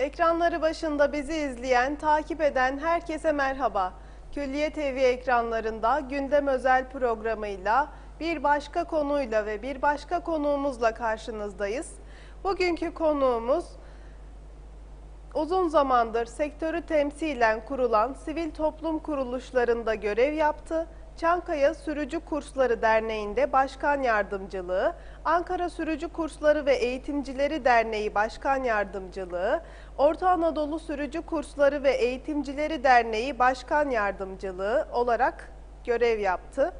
Ekranları başında bizi izleyen, takip eden herkese merhaba. Külliye TV ekranlarında gündem özel programıyla bir başka konuyla ve bir başka konuğumuzla karşınızdayız. Bugünkü konuğumuz uzun zamandır sektörü temsilen kurulan sivil toplum kuruluşlarında görev yaptı. Çankaya Sürücü Kursları Derneği'nde başkan yardımcılığı, Ankara Sürücü Kursları ve Eğitimcileri Derneği Başkan Yardımcılığı, Orta Anadolu Sürücü Kursları ve Eğitimcileri Derneği Başkan Yardımcılığı olarak görev yaptı.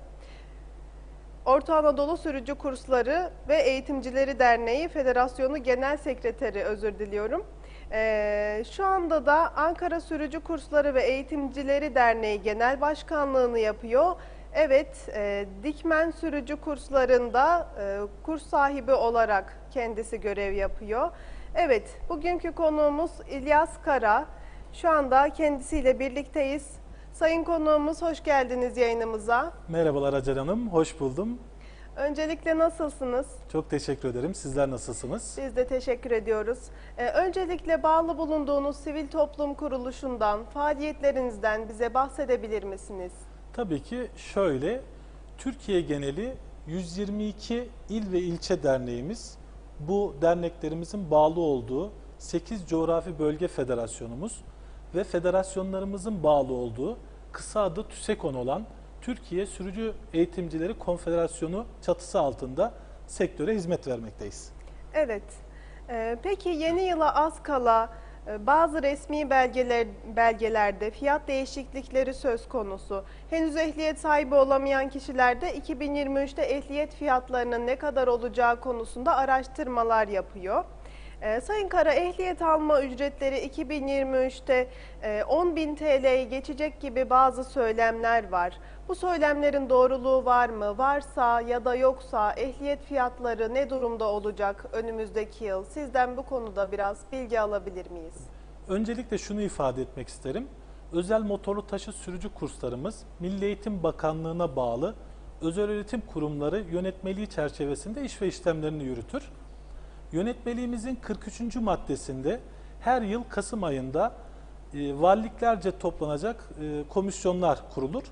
Orta Anadolu Sürücü Kursları ve Eğitimcileri Derneği Federasyonu Genel Sekreteri özür diliyorum. Ee, şu anda da Ankara Sürücü Kursları ve Eğitimcileri Derneği Genel Başkanlığını yapıyor. Evet, e, Dikmen Sürücü Kurslarında e, kurs sahibi olarak kendisi görev yapıyor. Evet, bugünkü konuğumuz İlyas Kara. Şu anda kendisiyle birlikteyiz. Sayın konuğumuz hoş geldiniz yayınımıza. Merhabalar Hacer Hanım, hoş buldum. Öncelikle nasılsınız? Çok teşekkür ederim. Sizler nasılsınız? Biz de teşekkür ediyoruz. Ee, öncelikle bağlı bulunduğunuz sivil toplum kuruluşundan, faaliyetlerinizden bize bahsedebilir misiniz? Tabii ki şöyle, Türkiye geneli 122 il ve ilçe derneğimiz, bu derneklerimizin bağlı olduğu 8 coğrafi bölge federasyonumuz ve federasyonlarımızın bağlı olduğu kısa adı TÜSEKON olan Türkiye Sürücü Eğitimcileri Konfederasyonu çatısı altında sektöre hizmet vermekteyiz. Evet. Ee, peki yeni yıla az kala e, bazı resmi belgeler belgelerde fiyat değişiklikleri söz konusu. Henüz ehliyet sahibi olamayan kişiler de 2023'te ehliyet fiyatlarının ne kadar olacağı konusunda araştırmalar yapıyor. Ee, Sayın Kara ehliyet alma ücretleri 2023'te e, 10.000 TL'yi geçecek gibi bazı söylemler var. Bu söylemlerin doğruluğu var mı? Varsa ya da yoksa ehliyet fiyatları ne durumda olacak önümüzdeki yıl? Sizden bu konuda biraz bilgi alabilir miyiz? Öncelikle şunu ifade etmek isterim. Özel motorlu taşı sürücü kurslarımız Milli Eğitim Bakanlığı'na bağlı özel öğretim kurumları yönetmeliği çerçevesinde iş ve işlemlerini yürütür. Yönetmeliğimizin 43. maddesinde her yıl Kasım ayında e, valiliklerce toplanacak e, komisyonlar kurulur.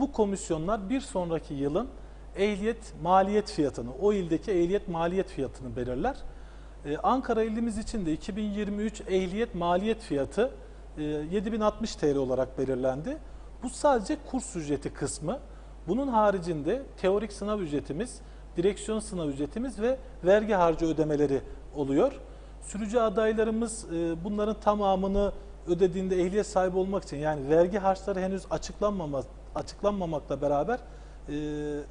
Bu komisyonlar bir sonraki yılın ehliyet maliyet fiyatını, o ildeki ehliyet maliyet fiyatını belirler. Ee, Ankara ilimiz için de 2023 ehliyet maliyet fiyatı e, 7060 TL olarak belirlendi. Bu sadece kurs ücreti kısmı. Bunun haricinde teorik sınav ücretimiz, direksiyon sınav ücretimiz ve vergi harcı ödemeleri oluyor. Sürücü adaylarımız e, bunların tamamını ödediğinde ehliyet sahibi olmak için yani vergi harçları henüz açıklanmama, açıklanmamakla beraber e,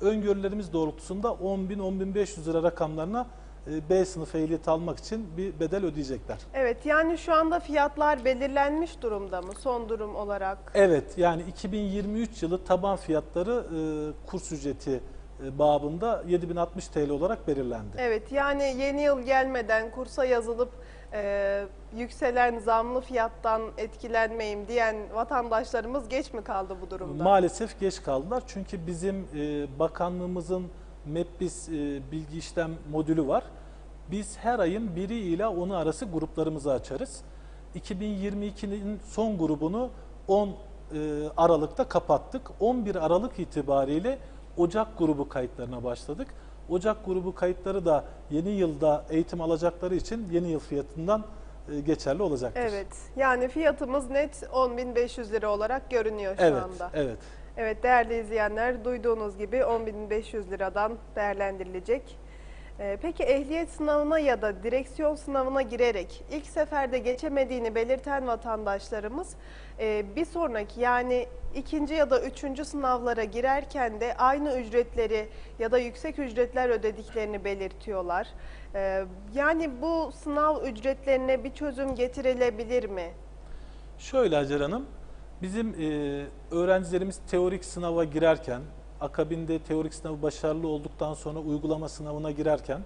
öngörülerimiz doğrultusunda 10.000-10.500 lira rakamlarına e, B sınıfı ehliyet almak için bir bedel ödeyecekler. Evet yani şu anda fiyatlar belirlenmiş durumda mı son durum olarak? Evet yani 2023 yılı taban fiyatları e, kurs ücreti e, babında 7060 TL olarak belirlendi. Evet yani yeni yıl gelmeden kursa yazılıp e, yükselen zamlı fiyattan etkilenmeyeyim diyen vatandaşlarımız geç mi kaldı bu durumda? Maalesef geç kaldılar çünkü bizim e, bakanlığımızın MEPBIS e, bilgi işlem modülü var. Biz her ayın biri ile 10'u arası gruplarımızı açarız. 2022'nin son grubunu 10 e, Aralık'ta kapattık. 11 Aralık itibariyle Ocak grubu kayıtlarına başladık. Ocak grubu kayıtları da yeni yılda eğitim alacakları için yeni yıl fiyatından e, geçerli olacaktır. Evet yani fiyatımız net 10.500 lira olarak görünüyor şu evet, anda. evet. Evet değerli izleyenler duyduğunuz gibi 10.500 liradan değerlendirilecek. Ee, Peki ehliyet sınavına ya da direksiyon sınavına girerek ilk seferde geçemediğini belirten vatandaşlarımız e, bir sonraki yani ikinci ya da üçüncü sınavlara girerken de aynı ücretleri ya da yüksek ücretler ödediklerini belirtiyorlar. Ee, Yani bu sınav ücretlerine bir çözüm getirilebilir mi? Şöyle Hacer Hanım, bizim e, öğrencilerimiz teorik sınava girerken, akabinde teorik sınavı başarılı olduktan sonra uygulama sınavına girerken,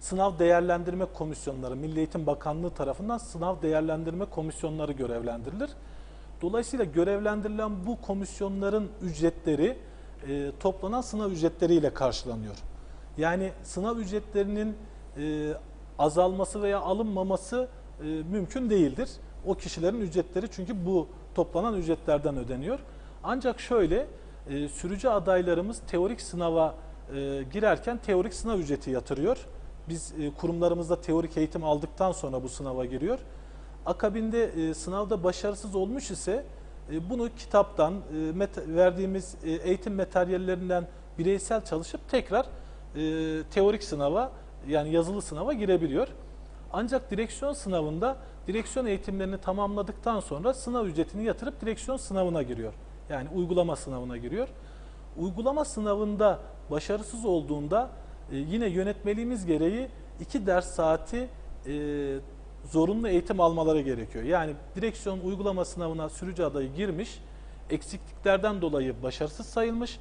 sınav değerlendirme komisyonları, Milli Eğitim Bakanlığı tarafından sınav değerlendirme komisyonları görevlendirilir. Dolayısıyla görevlendirilen bu komisyonların ücretleri e, toplanan sınav ücretleriyle karşılanıyor. Yani sınav ücretlerinin e, azalması veya alınmaması e, mümkün değildir. O kişilerin ücretleri çünkü bu toplanan ücretlerden ödeniyor. Ancak şöyle e, sürücü adaylarımız teorik sınava e, girerken teorik sınav ücreti yatırıyor. Biz e, kurumlarımızda teorik eğitim aldıktan sonra bu sınava giriyor. Akabinde e, sınavda başarısız olmuş ise e, bunu kitaptan, e, verdiğimiz e, eğitim materyallerinden bireysel çalışıp tekrar e, teorik sınava yani yazılı sınava girebiliyor. Ancak direksiyon sınavında direksiyon eğitimlerini tamamladıktan sonra sınav ücretini yatırıp direksiyon sınavına giriyor. Yani uygulama sınavına giriyor. Uygulama sınavında başarısız olduğunda e, yine yönetmeliğimiz gereği iki ders saati e, zorunlu eğitim almaları gerekiyor. Yani direksiyon uygulama sınavına sürücü adayı girmiş, eksikliklerden dolayı başarısız sayılmış.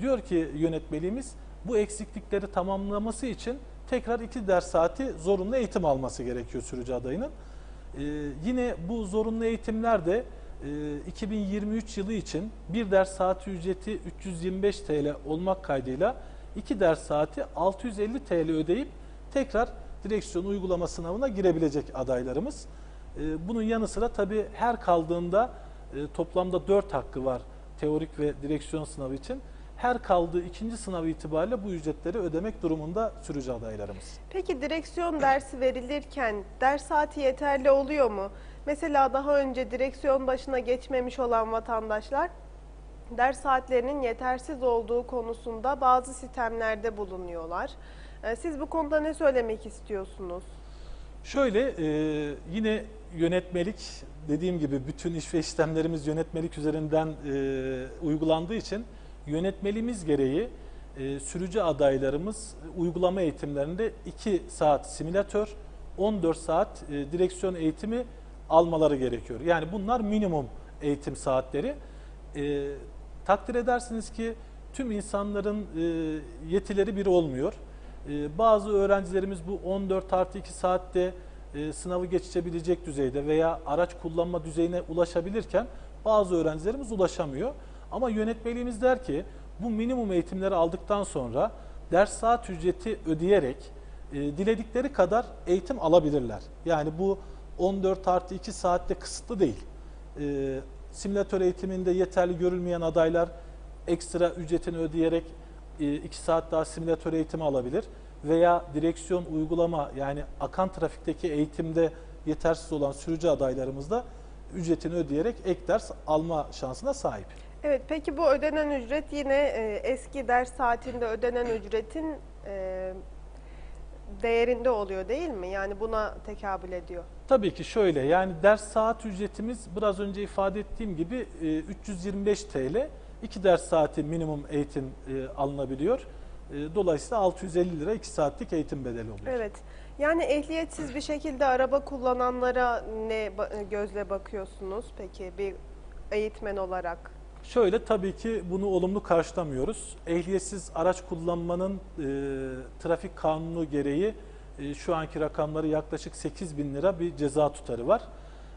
Diyor ki yönetmeliğimiz bu eksiklikleri tamamlaması için tekrar iki ders saati zorunlu eğitim alması gerekiyor sürücü adayının. Ee, yine bu zorunlu eğitimler de 2023 yılı için bir ders saati ücreti 325 TL olmak kaydıyla iki ders saati 650 TL ödeyip tekrar direksiyon uygulama sınavına girebilecek adaylarımız. Ee, bunun yanı sıra tabii her kaldığında e, toplamda 4 hakkı var teorik ve direksiyon sınavı için. Her kaldığı ikinci sınav itibariyle bu ücretleri ödemek durumunda sürücü adaylarımız. Peki direksiyon dersi verilirken ders saati yeterli oluyor mu? Mesela daha önce direksiyon başına geçmemiş olan vatandaşlar ders saatlerinin yetersiz olduğu konusunda bazı sistemlerde bulunuyorlar. Ee, Siz bu konuda ne söylemek istiyorsunuz? Şöyle e, yine yönetmelik dediğim gibi bütün iş ve işlemlerimiz yönetmelik üzerinden e, uygulandığı için yönetmeliğimiz gereği e, sürücü adaylarımız uygulama eğitimlerinde 2 saat simülatör, 14 saat direksiyon eğitimi almaları gerekiyor. Yani bunlar minimum eğitim saatleri. E, takdir edersiniz ki tüm insanların e, yetileri bir olmuyor. Ee, Bazı öğrencilerimiz bu 14 artı 2 saatte e, sınavı geçebilecek düzeyde veya araç kullanma düzeyine ulaşabilirken bazı öğrencilerimiz ulaşamıyor. Ama yönetmeliğimiz der ki bu minimum eğitimleri aldıktan sonra ders saat ücreti ödeyerek e, diledikleri kadar eğitim alabilirler. Yani bu 14 artı 2 saatte kısıtlı değil. E, simülatör eğitiminde yeterli görülmeyen adaylar ekstra ücretini ödeyerek 2 saat daha simülatör eğitimi alabilir veya direksiyon uygulama yani akan trafikteki eğitimde yetersiz olan sürücü adaylarımız da ücretini ödeyerek ek ders alma şansına sahip. Evet, peki bu ödenen ücret yine e, eski ders saatinde ödenen ücretin e, değerinde oluyor değil mi? Yani buna tekabül ediyor. Tabii ki şöyle yani ders saat ücretimiz biraz önce ifade ettiğim gibi e, 325 TL. 2 ders saati minimum eğitim e, alınabiliyor. E, Dolayısıyla 650 lira 2 saatlik eğitim bedeli oluyor. Evet. Yani ehliyetsiz bir şekilde araba kullananlara ne gözle bakıyorsunuz peki bir eğitmen olarak? Şöyle tabii ki bunu olumlu karşılamıyoruz. Ehliyetsiz araç kullanmanın e, trafik kanunu gereği e, şu anki rakamları yaklaşık 8 bin lira bir ceza tutarı var.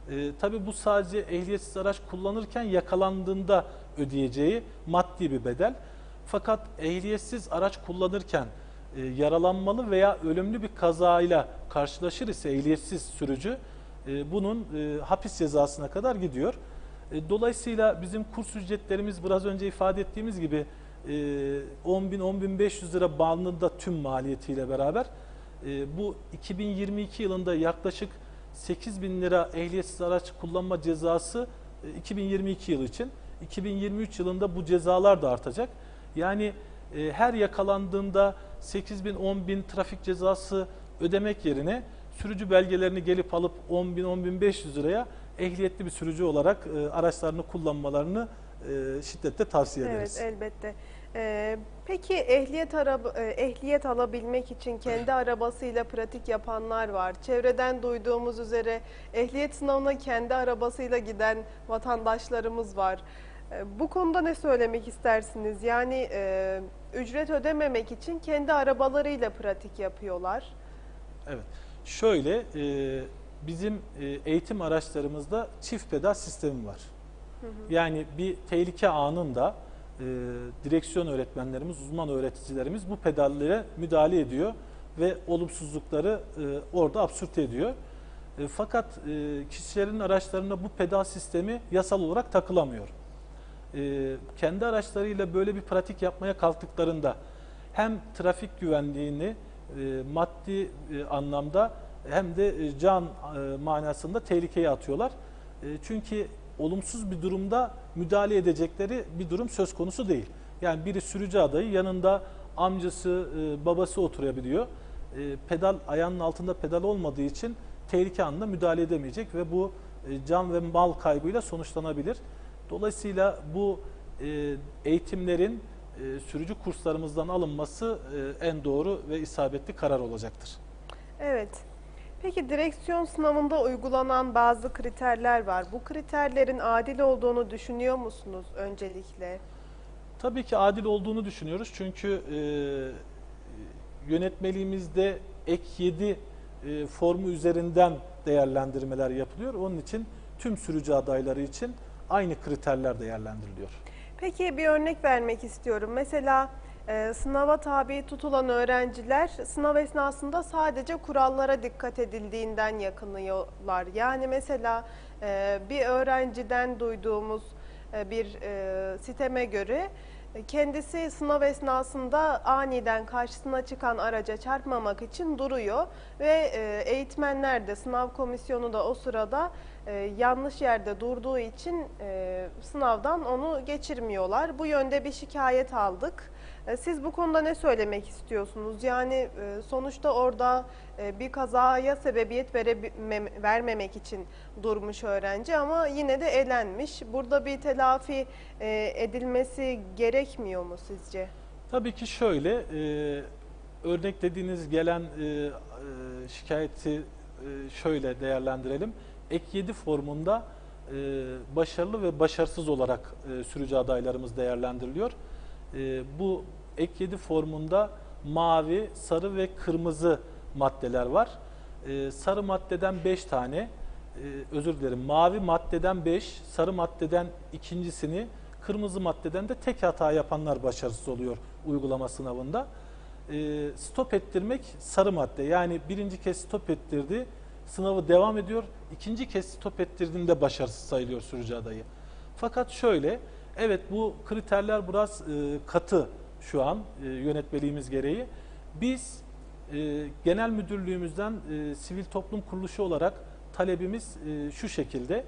E, tabii bu sadece ehliyetsiz araç kullanırken yakalandığında ödeyeceği maddi bir bedel. Fakat ehliyetsiz araç kullanırken e, yaralanmalı veya ölümlü bir kazayla karşılaşır ise ehliyetsiz sürücü e, bunun e, hapis cezasına kadar gidiyor. E, Dolayısıyla bizim kurs ücretlerimiz biraz önce ifade ettiğimiz gibi e, 10.000-10.500 lira bandında tüm maliyetiyle beraber e, bu 2022 yılında yaklaşık 8.000 lira ehliyetsiz araç kullanma cezası e, 2022 yılı için. 2023 yılında bu cezalar da artacak. Yani her yakalandığında 8 bin 10 bin trafik cezası ödemek yerine sürücü belgelerini gelip alıp 10 bin 10 bin 500 liraya ehliyetli bir sürücü olarak e, araçlarını kullanmalarını e, şiddetle tavsiye ederiz. Evet elbette. Ee, peki ehliyet araba, e, ehliyet alabilmek için kendi arabasıyla pratik yapanlar var. Çevreden duyduğumuz üzere ehliyet sınavına kendi arabasıyla giden vatandaşlarımız var. Ee, Bu konuda ne söylemek istersiniz? Yani e, ücret ödememek için kendi arabalarıyla pratik yapıyorlar. Evet. Şöyle e, bizim e, eğitim araçlarımızda çift pedal sistemi var. Yani bir tehlike anında e, direksiyon öğretmenlerimiz, uzman öğreticilerimiz bu pedallere müdahale ediyor ve olumsuzlukları e, orada absürt ediyor. E, fakat e, kişilerin araçlarına bu pedal sistemi yasal olarak takılamıyor. E, kendi araçlarıyla böyle bir pratik yapmaya kalktıklarında hem trafik güvenliğini e, maddi e, anlamda hem de e, can e, manasında tehlikeye atıyorlar. E, çünkü olumsuz bir durumda müdahale edecekleri bir durum söz konusu değil. Yani biri sürücü adayı yanında amcası, babası oturabiliyor. Pedal ayağının altında pedal olmadığı için tehlike anında müdahale edemeyecek ve bu can ve mal kaybıyla sonuçlanabilir. Dolayısıyla bu eğitimlerin sürücü kurslarımızdan alınması en doğru ve isabetli karar olacaktır. Evet. Peki direksiyon sınavında uygulanan bazı kriterler var. Bu kriterlerin adil olduğunu düşünüyor musunuz öncelikle? Tabii ki adil olduğunu düşünüyoruz çünkü e, yönetmeliğimizde ek 7 e, formu üzerinden değerlendirmeler yapılıyor. Onun için tüm sürücü adayları için aynı kriterler değerlendiriliyor. Peki bir örnek vermek istiyorum. Mesela e, sınava tabi tutulan öğrenciler sınav esnasında sadece kurallara dikkat edildiğinden yakınıyorlar. Yani mesela e, bir öğrenciden duyduğumuz e, bir e, siteme göre kendisi sınav esnasında aniden karşısına çıkan araca çarpmamak için duruyor ve eğitmenler de sınav komisyonu da o sırada yanlış yerde durduğu için sınavdan onu geçirmiyorlar. Bu yönde bir şikayet aldık. E, Siz bu konuda ne söylemek istiyorsunuz? Yani e, sonuçta orada e, bir kazaya sebebiyet vermemek için durmuş öğrenci ama yine de elenmiş. Burada bir telafi edilmesi gerekmiyor mu sizce? Tabii ki şöyle, e, örneklediğiniz gelen şikayeti şöyle değerlendirelim. Ek 7 formunda başarılı ve başarısız olarak sürücü adaylarımız değerlendiriliyor. E, bu ek 7 formunda mavi, sarı ve kırmızı maddeler var. E, sarı maddeden 5 tane, e, özür dilerim mavi maddeden 5, sarı maddeden ikincisini, kırmızı maddeden de tek hata yapanlar başarısız oluyor uygulama sınavında. Stop ettirmek sarı madde. Yani birinci kez stop ettirdi, sınavı devam ediyor. İkinci kez stop ettirdiğinde başarısız sayılıyor sürücü adayı. Fakat şöyle, evet bu kriterler biraz e, katı şu an e, yönetmeliğimiz gereği. Biz e, genel müdürlüğümüzden e, sivil toplum kuruluşu olarak talebimiz e, şu şekilde.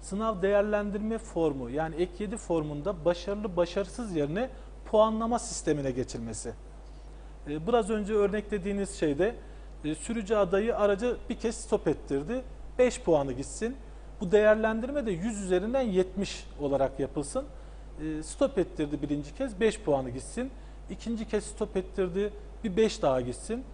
Sınav değerlendirme formu yani ek 7 formunda başarılı başarısız yerine puanlama sistemine geçilmesi. E, Biraz önce örneklediğiniz şeyde e, sürücü adayı aracı bir kez stop ettirdi. 5 puanı gitsin. Bu değerlendirme de 100 üzerinden 70 olarak yapılsın. E, Stop ettirdi birinci kez 5 puanı gitsin. İkinci kez stop ettirdi bir 5 daha gitsin.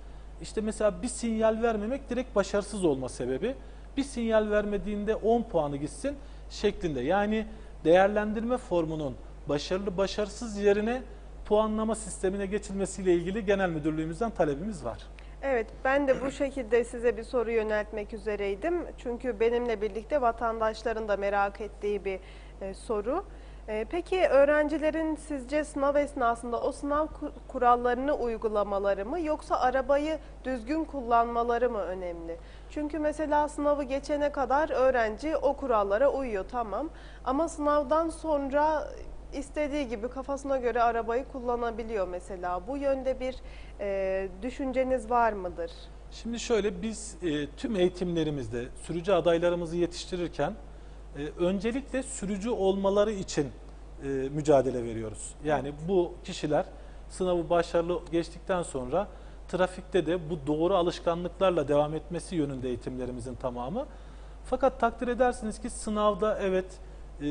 İşte mesela bir sinyal vermemek direkt başarısız olma sebebi. Bir sinyal vermediğinde 10 puanı gitsin şeklinde. Yani değerlendirme formunun başarılı başarısız yerine puanlama sistemine geçilmesiyle ilgili genel müdürlüğümüzden talebimiz var. Evet, ben de bu şekilde size bir soru yöneltmek üzereydim. Çünkü benimle birlikte vatandaşların da merak ettiği bir e, soru. E, peki öğrencilerin sizce sınav esnasında o sınav ku- kurallarını uygulamaları mı yoksa arabayı düzgün kullanmaları mı önemli? Çünkü mesela sınavı geçene kadar öğrenci o kurallara uyuyor tamam ama sınavdan sonra istediği gibi kafasına göre arabayı kullanabiliyor mesela. Bu yönde bir e, düşünceniz var mıdır? Şimdi şöyle biz e, tüm eğitimlerimizde sürücü adaylarımızı yetiştirirken e, öncelikle sürücü olmaları için e, mücadele veriyoruz. Yani bu kişiler sınavı başarılı geçtikten sonra trafikte de bu doğru alışkanlıklarla devam etmesi yönünde eğitimlerimizin tamamı. Fakat takdir edersiniz ki sınavda evet e,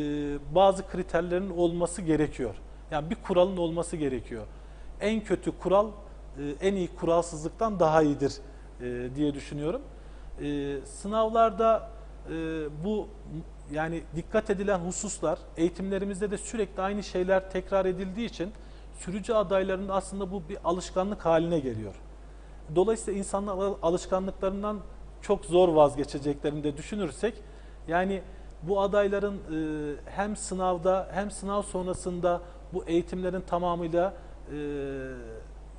bazı kriterlerin olması gerekiyor. Yani bir kuralın olması gerekiyor. En kötü kural e, en iyi kuralsızlıktan daha iyidir e, diye düşünüyorum. E, Sınavlarda e, bu yani dikkat edilen hususlar eğitimlerimizde de sürekli aynı şeyler tekrar edildiği için sürücü adaylarının aslında bu bir alışkanlık haline geliyor. Dolayısıyla insanlar alışkanlıklarından çok zor vazgeçeceklerini de düşünürsek yani bu adayların e, hem sınavda hem sınav sonrasında bu eğitimlerin tamamıyla e,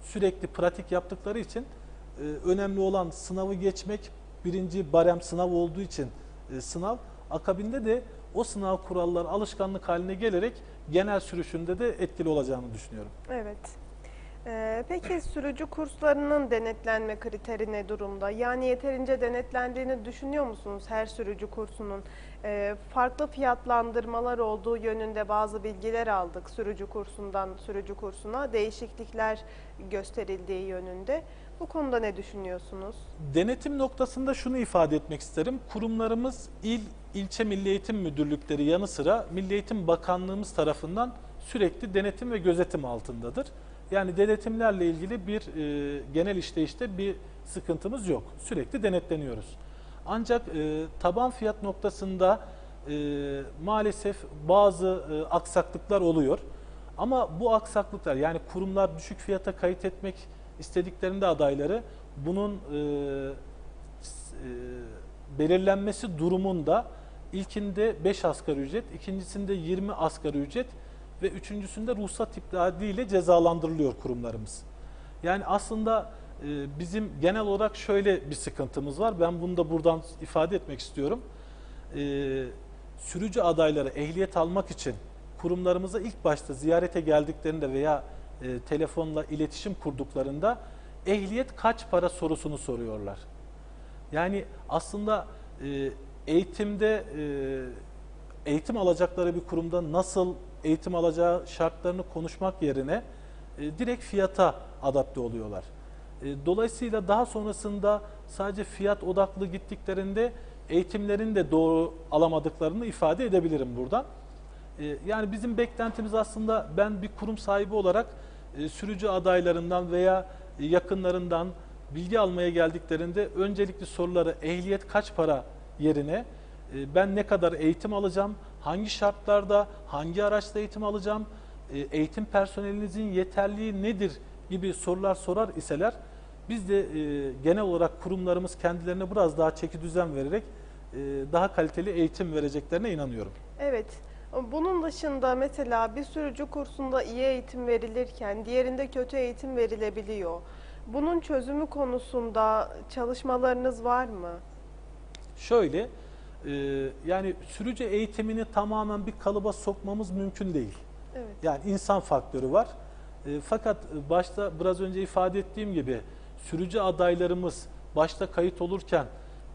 sürekli pratik yaptıkları için e, önemli olan sınavı geçmek, birinci barem sınav olduğu için e, sınav. Akabinde de o sınav kuralları alışkanlık haline gelerek genel sürüşünde de etkili olacağını düşünüyorum. Evet. Ee, peki sürücü kurslarının denetlenme kriteri ne durumda? Yani yeterince denetlendiğini düşünüyor musunuz her sürücü kursunun? Ee, farklı fiyatlandırmalar olduğu yönünde bazı bilgiler aldık sürücü kursundan sürücü kursuna. Değişiklikler gösterildiği yönünde. Bu konuda ne düşünüyorsunuz? Denetim noktasında şunu ifade etmek isterim. Kurumlarımız il, ilçe milli eğitim müdürlükleri yanı sıra Milli Eğitim Bakanlığımız tarafından sürekli denetim ve gözetim altındadır. Yani denetimlerle ilgili bir e, genel işleyişte bir sıkıntımız yok. Sürekli denetleniyoruz. Ancak e, taban fiyat noktasında e, maalesef bazı e, aksaklıklar oluyor. Ama bu aksaklıklar yani kurumlar düşük fiyata kayıt etmek istediklerinde adayları bunun e, e, belirlenmesi durumunda ilkinde 5 asgari ücret, ikincisinde 20 asgari ücret ve üçüncüsünde ruhsat iptali ile cezalandırılıyor kurumlarımız. Yani aslında e, bizim genel olarak şöyle bir sıkıntımız var. Ben bunu da buradan ifade etmek istiyorum. E, sürücü adayları ehliyet almak için kurumlarımıza ilk başta ziyarete geldiklerinde veya e, telefonla iletişim kurduklarında ehliyet kaç para sorusunu soruyorlar. Yani aslında e, eğitimde e, eğitim alacakları bir kurumda nasıl eğitim alacağı şartlarını konuşmak yerine e, direkt fiyata adapte oluyorlar. E, dolayısıyla daha sonrasında sadece fiyat odaklı gittiklerinde eğitimlerini de doğru alamadıklarını ifade edebilirim buradan. E, Yani bizim beklentimiz aslında ben bir kurum sahibi olarak e, sürücü adaylarından veya yakınlarından bilgi almaya geldiklerinde öncelikli soruları ehliyet kaç para yerine e, ben ne kadar eğitim alacağım, hangi şartlarda, hangi araçta eğitim alacağım, e, eğitim personelinizin yeterliği nedir gibi sorular sorar iseler biz de genel olarak kurumlarımız kendilerine biraz daha çeki düzen vererek daha kaliteli eğitim vereceklerine inanıyorum. Evet. Bunun dışında mesela bir sürücü kursunda iyi eğitim verilirken diğerinde kötü eğitim verilebiliyor. Bunun çözümü konusunda çalışmalarınız var mı? Şöyle, e, yani sürücü eğitimini tamamen bir kalıba sokmamız mümkün değil. Evet. Yani insan faktörü var. E, fakat başta biraz önce ifade ettiğim gibi sürücü adaylarımız başta kayıt olurken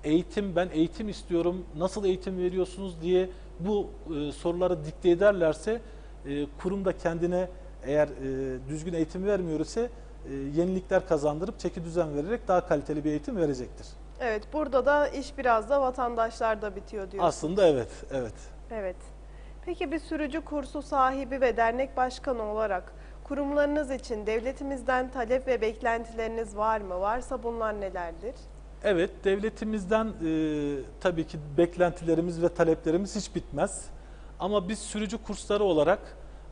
eğitim ben eğitim istiyorum nasıl eğitim veriyorsunuz diye bu e, soruları dikte ederlerse e, kurum da kendine eğer e, düzgün eğitim vermiyor ise e, yenilikler kazandırıp çeki düzen vererek daha kaliteli bir eğitim verecektir. Evet, burada da iş biraz da vatandaşlarda bitiyor diyorsunuz. Aslında evet, evet. Evet. Peki bir sürücü kursu sahibi ve dernek başkanı olarak kurumlarınız için devletimizden talep ve beklentileriniz var mı? Varsa bunlar nelerdir? Evet, devletimizden e, tabii ki beklentilerimiz ve taleplerimiz hiç bitmez. Ama biz sürücü kursları olarak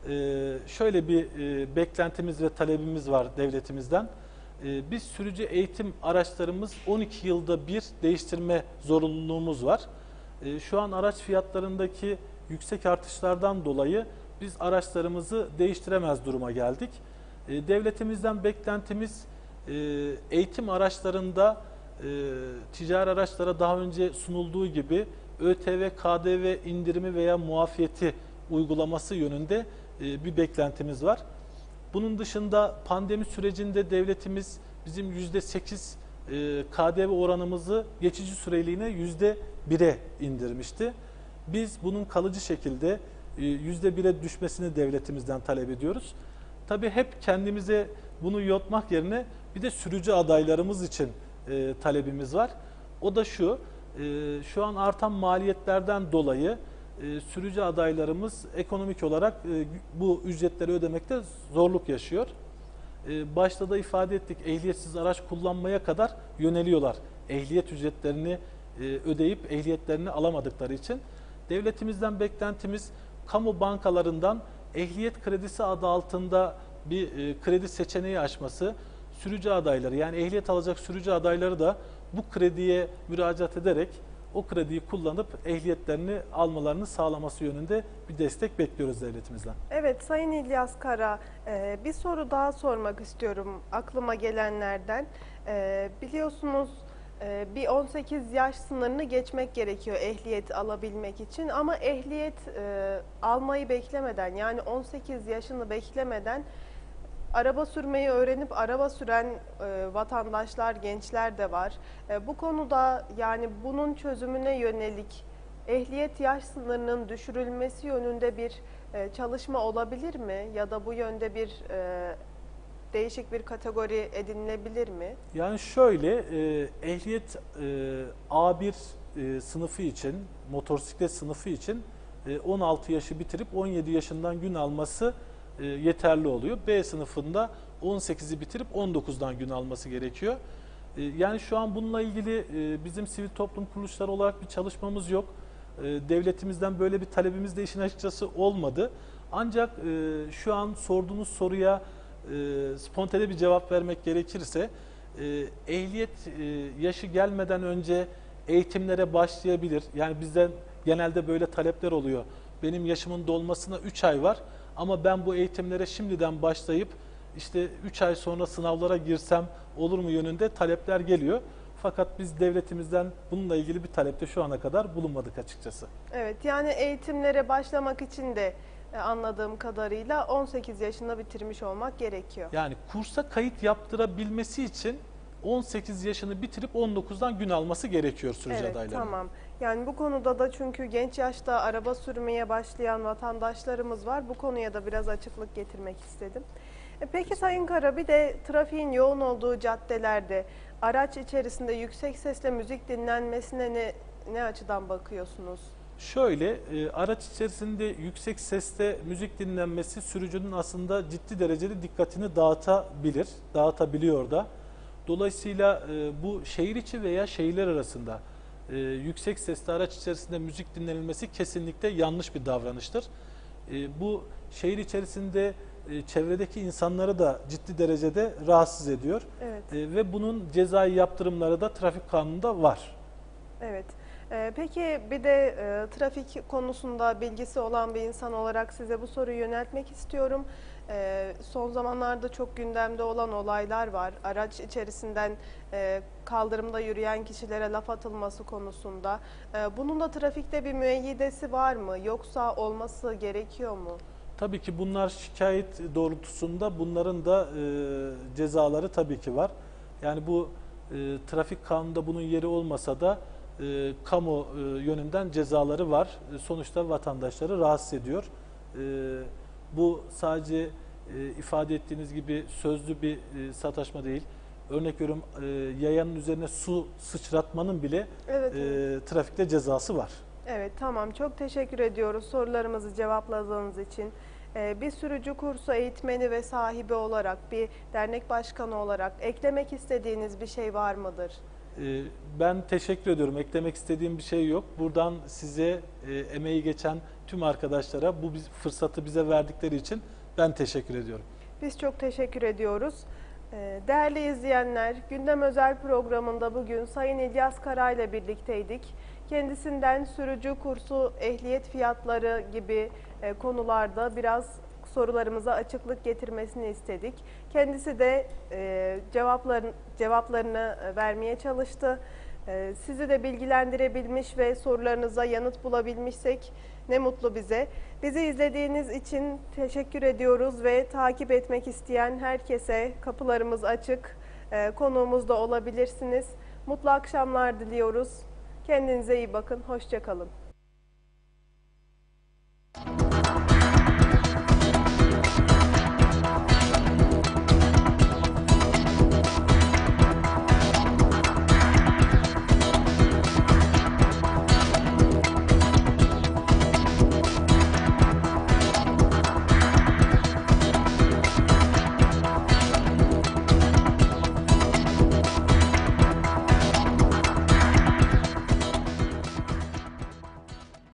e, şöyle bir e, beklentimiz ve talebimiz var devletimizden. E, biz sürücü eğitim araçlarımız 12 yılda bir değiştirme zorunluluğumuz var. E, şu an araç fiyatlarındaki yüksek artışlardan dolayı biz araçlarımızı değiştiremez duruma geldik. E, devletimizden beklentimiz e, eğitim araçlarında ticari araçlara daha önce sunulduğu gibi ÖTV, KDV indirimi veya muafiyeti uygulaması yönünde e, bir beklentimiz var. Bunun dışında pandemi sürecinde devletimiz bizim %8 e, KDV oranımızı geçici süreliğine %1'e indirmişti. Biz bunun kalıcı şekilde e, %1'e düşmesini devletimizden talep ediyoruz. Tabii hep kendimize bunu yotmak yerine bir de sürücü adaylarımız için e, talebimiz var. O da şu, e, şu an artan maliyetlerden dolayı e, sürücü adaylarımız ekonomik olarak e, bu ücretleri ödemekte zorluk yaşıyor. E, başta da ifade ettik, ehliyetsiz araç kullanmaya kadar yöneliyorlar. Ehliyet ücretlerini e, ödeyip ehliyetlerini alamadıkları için. Devletimizden beklentimiz kamu bankalarından ehliyet kredisi adı altında bir e, kredi seçeneği açması, sürücü adayları yani ehliyet alacak sürücü adayları da bu krediye müracaat ederek o krediyi kullanıp ehliyetlerini almalarını sağlaması yönünde bir destek bekliyoruz devletimizden. Evet Sayın İlyas Kara, e, bir soru daha sormak istiyorum aklıma gelenlerden. E, Biliyorsunuz Ee, Bir 18 yaş sınırını geçmek gerekiyor ehliyet alabilmek için ama ehliyet e, almayı beklemeden yani 18 yaşını beklemeden araba sürmeyi öğrenip araba süren e, vatandaşlar, gençler de var. E, bu konuda yani bunun çözümüne yönelik ehliyet yaş sınırının düşürülmesi yönünde bir e, çalışma olabilir mi? Ya da bu yönde bir e, değişik bir kategori edinilebilir mi? Yani şöyle e, ehliyet e, A1 e, sınıfı için, motosiklet sınıfı için e, 16 yaşı bitirip 17 yaşından gün alması e, yeterli oluyor. B sınıfında 18'i bitirip 19'dan gün alması gerekiyor. E, yani şu an bununla ilgili e, bizim sivil toplum kuruluşları olarak bir çalışmamız yok. Devletimizden böyle bir talebimiz de işin açıkçası olmadı. Ancak şu an sorduğunuz soruya e, spontane bir cevap vermek gerekirse ehliyet yaşı gelmeden önce eğitimlere başlayabilir. Yani bizden genelde böyle talepler oluyor. Benim yaşımın dolmasına 3 ay var ama ben bu eğitimlere şimdiden başlayıp işte 3 ay sonra sınavlara girsem olur mu yönünde talepler geliyor. Fakat biz devletimizden bununla ilgili bir talepte şu ana kadar bulunmadık açıkçası. Evet yani eğitimlere başlamak için de e, anladığım kadarıyla 18 yaşında bitirmiş olmak gerekiyor. Yani kursa kayıt yaptırabilmesi için 18 yaşını bitirip 19'dan gün alması gerekiyor sürücü Evet adaylarının. tamam. Yani bu konuda da çünkü genç yaşta araba sürmeye başlayan vatandaşlarımız var. Bu konuya da biraz açıklık getirmek istedim. E peki Sayın Kara bir de trafiğin yoğun olduğu caddelerde araç içerisinde yüksek sesle müzik dinlenmesine ne, ne açıdan bakıyorsunuz? Şöyle e, araç içerisinde yüksek sesle müzik dinlenmesi sürücünün aslında ciddi derecede dikkatini dağıtabilir, dağıtabiliyor da. Dolayısıyla e, bu şehir içi veya şehirler arasında e, yüksek sesli araç içerisinde müzik dinlenilmesi kesinlikle yanlış bir davranıştır. E, bu şehir içerisinde e, çevredeki insanları da ciddi derecede rahatsız ediyor Evet. E, ve bunun cezai yaptırımları da trafik kanununda var. Evet. Peki bir de e, trafik konusunda bilgisi olan bir insan olarak size bu soruyu yöneltmek istiyorum. Ee, son zamanlarda çok gündemde olan olaylar var. Araç içerisinden e, kaldırımda yürüyen kişilere laf atılması konusunda. Ee, bunun da trafikte bir müeyyidesi var mı? Yoksa olması gerekiyor mu? Tabii ki bunlar şikayet doğrultusunda bunların da e, cezaları tabii ki var. Yani bu e, trafik kanununda bunun yeri olmasa da e, kamu e, yönünden cezaları var. E, sonuçta vatandaşları rahatsız ediyor. E, bu sadece e, ifade ettiğiniz gibi sözlü bir e, sataşma değil. Örnek veriyorum e, yayanın üzerine su sıçratmanın bile Evet. e, trafikte cezası var. Evet tamam çok teşekkür ediyoruz sorularımızı cevapladığınız için. Ee, bir sürücü kursu eğitmeni ve sahibi olarak bir dernek başkanı olarak eklemek istediğiniz bir şey var mıdır? Ee, Ben teşekkür ediyorum. Eklemek istediğim bir şey yok. Buradan size e, emeği geçen tüm arkadaşlara bu fırsatı bize verdikleri için ben teşekkür ediyorum. Biz çok teşekkür ediyoruz. Ee, Değerli izleyenler, Gündem Özel programında bugün Sayın İlyas Kara ile birlikteydik. Kendisinden sürücü kursu, ehliyet fiyatları gibi e, konularda biraz sorularımıza açıklık getirmesini istedik. Kendisi de e, cevapların, cevaplarını e, vermeye çalıştı. Ee, sizi de bilgilendirebilmiş ve sorularınıza yanıt bulabilmişsek ne mutlu bize. Bizi izlediğiniz için teşekkür ediyoruz ve takip etmek isteyen herkese kapılarımız açık. Ee, Konuğumuzda olabilirsiniz. Mutlu akşamlar diliyoruz. Kendinize iyi bakın. Hoşçakalın.